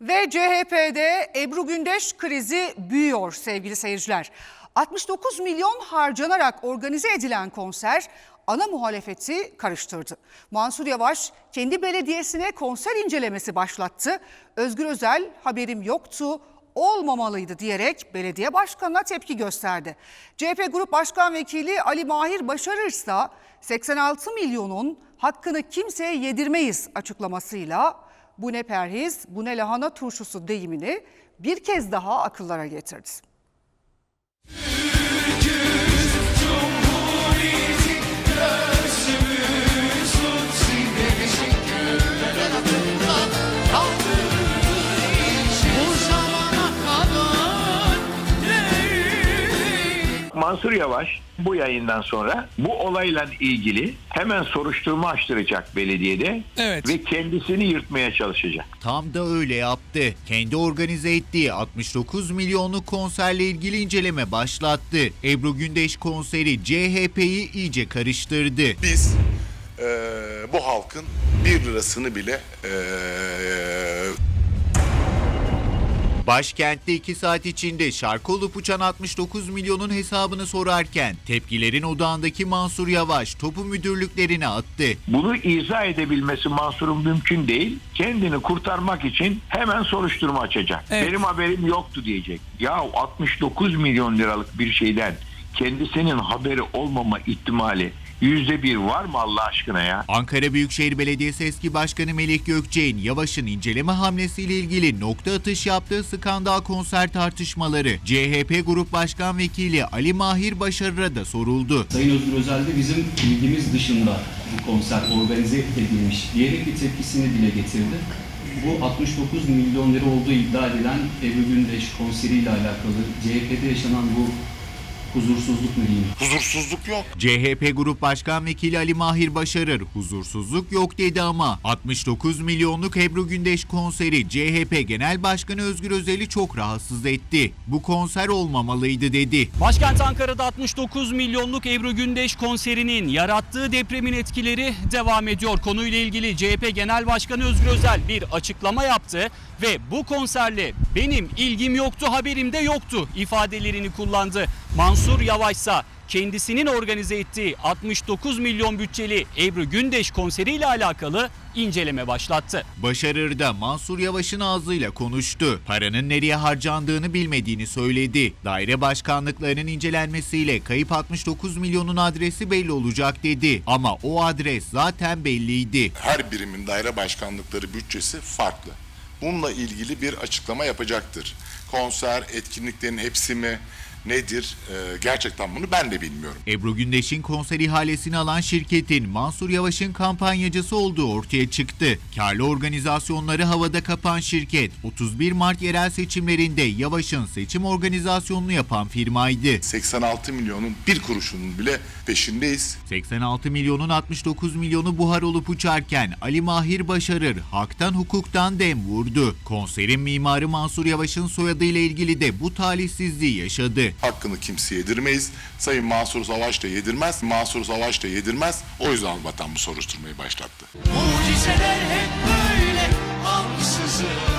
Ve CHP'de Ebru Gündeş krizi büyüyor sevgili seyirciler. 69 milyon harcanarak organize edilen konser ana muhalefeti karıştırdı. Mansur Yavaş kendi belediyesine konser incelemesi başlattı. Özgür Özel haberim yoktu, olmamalıydı diyerek belediye başkanına tepki gösterdi. CHP Grup Başkan Vekili Ali Mahir Başarırsa 86 milyonun hakkını kimseye yedirmeyiz açıklamasıyla bu ne perhiz, bu ne lahana turşusu deyimini bir kez daha akıllara getirdi. Mansur Yavaş bu yayından sonra bu olayla ilgili hemen soruşturma açtıracak belediyede Evet. ve kendisini yırtmaya çalışacak. Tam da öyle yaptı. Kendi organize ettiği 69 milyonluk konserle ilgili inceleme başlattı. Ebru Gündeş konseri CHP'yi iyice karıştırdı. Biz eee, bu halkın bir lirasını bile e, eee Başkentte 2 saat içinde şarkı olup uçan 69 milyonun hesabını sorarken tepkilerin odağındaki Mansur Yavaş topu müdürlüklerine attı. Bunu izah edebilmesi Mansur'un mümkün değil. Kendini kurtarmak için hemen soruşturma açacak. Evet. Benim haberim yoktu diyecek. Ya 69 milyon liralık bir şeyden kendisinin haberi olmama ihtimali yüzde bir var mı Allah aşkına ya? Ankara Büyükşehir Belediyesi eski başkanı Melih Gökçe'nin Yavaş'ın inceleme hamlesiyle ilgili nokta atış yaptığı skandal konser tartışmaları CHP Grup Başkan Vekili Ali Mahir Başarır'a da soruldu. Sayın Özgür Özel de bizim ilgimiz dışında bu konser organize edilmiş diyerek bir tepkisini dile getirdi. Bu 69 milyon lira olduğu iddia edilen Ebru Gündeş konseriyle alakalı CHP'de yaşanan bu huzursuzluk mu diyeyim? huzursuzluk yok. CHP Grup Başkan Vekili Ali Mahir Başarır huzursuzluk yok dedi ama 69 milyonluk Ebru Gündeş konseri CHP Genel Başkanı Özgür Özel'i çok rahatsız etti. Bu konser olmamalıydı dedi. Başkent Ankara'da 69 milyonluk Ebru Gündeş konserinin yarattığı depremin etkileri devam ediyor. Konuyla ilgili CHP Genel Başkanı Özgür Özel bir açıklama yaptı ve bu konserle benim ilgim yoktu, haberim de yoktu ifadelerini kullandı. Mansur Yavaşsa kendisinin organize ettiği 69 milyon bütçeli Ebru Gündeş konseriyle alakalı inceleme başlattı. Başarır da Mansur Yavaş'ın ağzıyla konuştu. Paranın nereye harcandığını bilmediğini söyledi. Daire başkanlıklarının incelenmesiyle kayıp 69 milyonun adresi belli olacak dedi. Ama o adres zaten belliydi. Her birimin daire başkanlıkları bütçesi farklı. Bununla ilgili bir açıklama yapacaktır. Konser, etkinliklerin hepsi mi nedir? Eee, gerçekten bunu ben de bilmiyorum. Ebru Gündeş'in konser ihalesini alan şirketin Mansur Yavaş'ın kampanyacısı olduğu ortaya çıktı. Karlı organizasyonları havada kapan şirket 31 Mart yerel seçimlerinde Yavaş'ın seçim organizasyonunu yapan firmaydı. 86 milyonun bir kuruşunun bile peşindeyiz. 86 milyonun 69 milyonu buhar olup uçarken Ali Mahir Başarır haktan hukuktan dem vurdu. Konserin mimarı Mansur Yavaş'ın soyadıyla ilgili de bu talihsizliği yaşadı. Hakkını kimseye yedirmeyiz. Sayın Mansur Savaş da yedirmez. Mansur Savaş da yedirmez. O yüzden vatan bu soruşturmayı başlattı. Mucizeler hep böyle ansızın